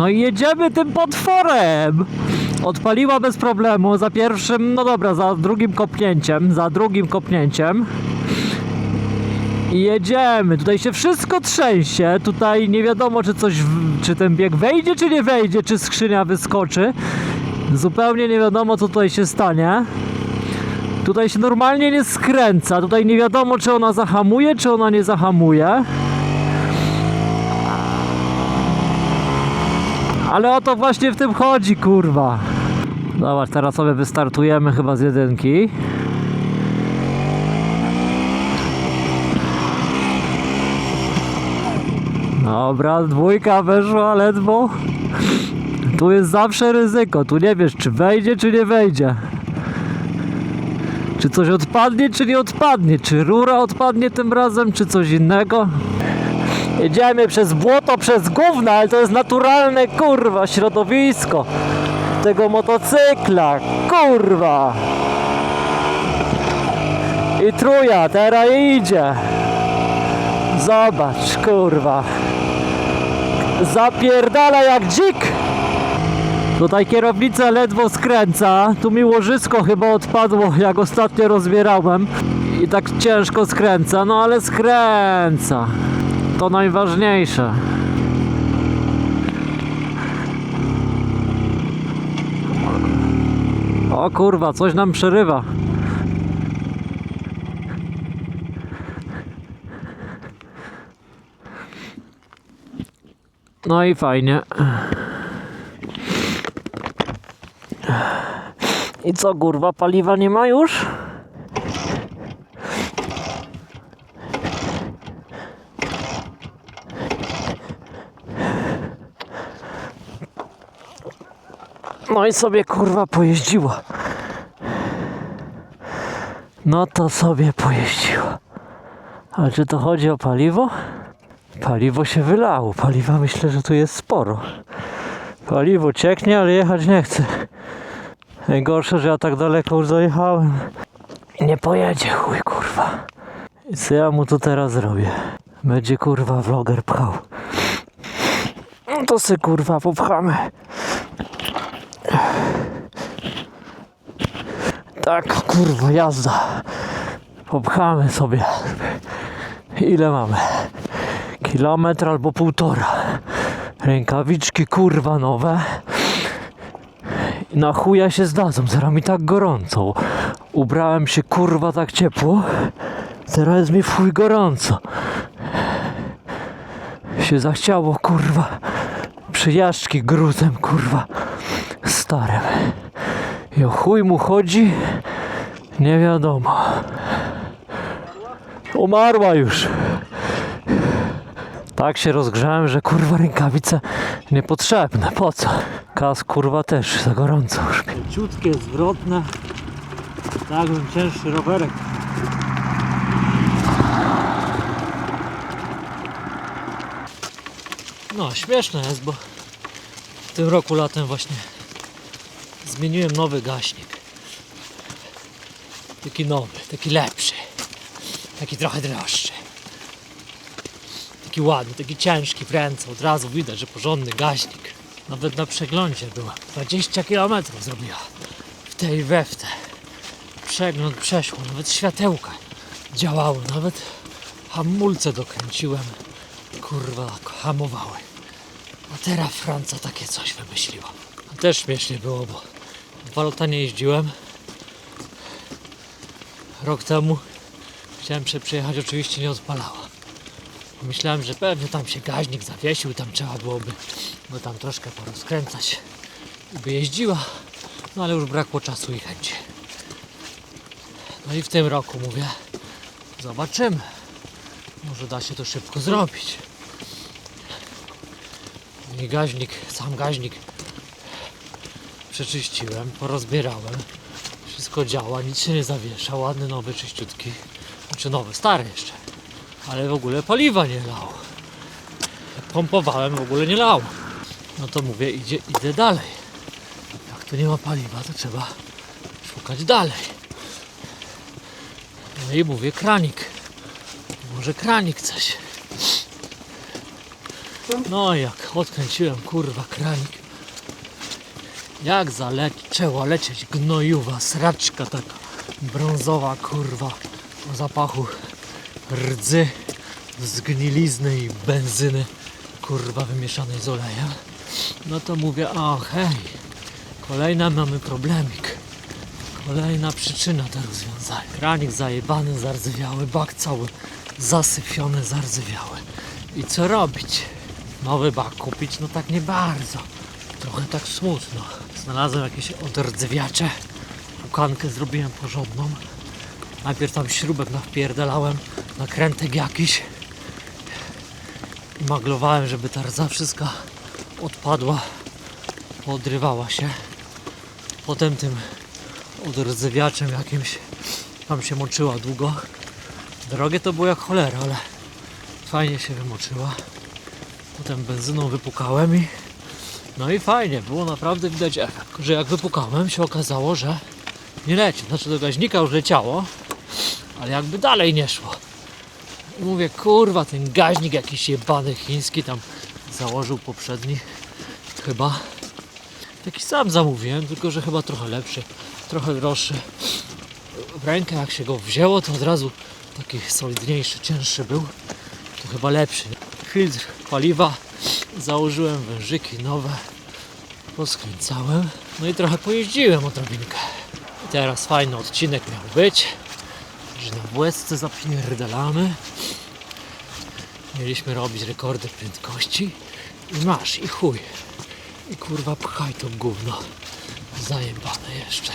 No i jedziemy tym potworem! Odpaliła bez problemu za pierwszym, no dobra, za drugim kopnięciem, za drugim kopnięciem. I jedziemy. Tutaj się wszystko trzęsie. Tutaj nie wiadomo, czy coś, czy ten bieg wejdzie, czy nie wejdzie, czy skrzynia wyskoczy. Zupełnie nie wiadomo, co tutaj się stanie. Tutaj się normalnie nie skręca. Tutaj nie wiadomo, czy ona zahamuje, czy ona nie zahamuje. Ale o to właśnie w tym chodzi, kurwa. Zobacz, teraz sobie wystartujemy chyba z jedynki. Dobra, dwójka weszła ledwo. Tu jest zawsze ryzyko. Tu nie wiesz, czy wejdzie, czy nie wejdzie. Czy coś odpadnie, czy nie odpadnie. Czy rura odpadnie tym razem, czy coś innego. Jedziemy przez błoto, przez gówno, ale to jest naturalne, kurwa, środowisko tego motocykla, kurwa. I truja, teraz idzie. Zobacz, kurwa. Zapierdala jak dzik. Tutaj kierownica ledwo skręca. Tu mi łożysko chyba odpadło, jak ostatnio rozbierałem. I tak ciężko skręca, no ale skręca. To najważniejsze. O kurwa, coś nam przerywa. No i fajnie. I co kurwa, paliwa nie ma już? No i sobie kurwa pojeździła. No to sobie pojeździła. Ale czy to chodzi o paliwo? Paliwo się wylało. Paliwa myślę, że tu jest sporo. Paliwo cieknie, ale jechać nie chce. Najgorsze, że ja tak daleko już dojechałem. I nie pojedzie chuj kurwa. I co ja mu tu teraz zrobię? Będzie kurwa vloger pchał. No to se kurwa popchamy. Tak, kurwa, jazda. Popchamy sobie. Ile mamy? Kilometr albo półtora. Rękawiczki, kurwa, nowe. Na chuja się zdadzą, zaraz mi tak gorąco. Ubrałem się, kurwa, tak ciepło. Teraz jest mi w chuj gorąco. Się zachciało, kurwa. Przyjażdżki gruzem, kurwa. Starym. I o chuj mu chodzi? Nie wiadomo. Umarła już. Tak się rozgrzałem, że kurwa rękawice niepotrzebne. Po co? Kas kurwa też za gorąco już. Ciutkie, zwrotne. Tak bym cięższy rowerek. No, śmieszne jest, bo w tym roku latem właśnie zmieniłem nowy gaśnik. Taki nowy, taki lepszy. Taki trochę droższy. Taki ładny, taki ciężki w ręce. Od razu widać, że porządny gaśnik. Nawet na przeglądzie była. 20 km zrobiła. W tej i. Przegląd przeszło, nawet światełka działały. Nawet hamulce dokręciłem. Kurwa, hamowały. A teraz Franca takie coś wymyśliła. Też śmiesznie było, bo dwa lata nie jeździłem. Rok temu chciałem się oczywiście nie odpalała. Myślałem, że pewnie tam się gaźnik zawiesił, tam trzeba byłoby go tam troszkę porozkręcać i by jeździła, no ale już brakło czasu i chęci. No i w tym roku mówię, zobaczymy. Może da się to szybko zrobić. I gaźnik, sam gaźnik przeczyściłem, porozbierałem. Wszystko działa, nic się nie zawiesza, ładny, nowy, czyściutki. Znaczy nowy, stary jeszcze. Ale w ogóle paliwa nie lało. Jak pompowałem, w ogóle nie lało. No to mówię, idzie, idę dalej. Jak tu nie ma paliwa, to trzeba szukać dalej. No i mówię, kranik. Może kranik coś. No jak odkręciłem kurwa kranik. Jak zaczęła lecieć gnojuwa, sraczka taka brązowa kurwa o zapachu rdzy, zgnilizny i benzyny kurwa wymieszanej z olejem. No to mówię, o hej, kolejna mamy problemik. Kolejna przyczyna do rozwiązania. Kranik zajebany, zardzewiały, bak cały zasypiony, zardzewiały. I co robić? Nowy bak kupić? No tak nie bardzo. Trochę tak smutno. Znalazłem jakieś odrdzewiacze. Pukankę zrobiłem porządną. Najpierw tam śrubek nawpierdalałem, nakrętek jakiś. I maglowałem, żeby ta rdza wszystka odpadła, podrywała się. Potem tym odrdzewiaczem jakimś tam się moczyła długo. Drogie to było jak cholera, ale fajnie się wymoczyła. Potem benzyną wypukałem i no i fajnie, było naprawdę widać efekt. Że jak wypukałem się okazało, że nie leci. Znaczy do gaźnika już leciało, ale jakby dalej nie szło. I mówię, kurwa, ten gaźnik jakiś jebany chiński tam założył poprzedni chyba. Taki sam zamówiłem, tylko że chyba trochę lepszy, trochę droższy. W rękę jak się go wzięło, to od razu taki solidniejszy, cięższy był. To chyba lepszy. Filtr paliwa, założyłem wężyki nowe, poskręcałem, no i trochę pojeździłem odrobinkę. I teraz fajny odcinek miał być, że na błysce zapierdalamy. Mieliśmy robić rekordy prędkości i masz, i chuj. I kurwa pchaj to gówno. Zajebane jeszcze.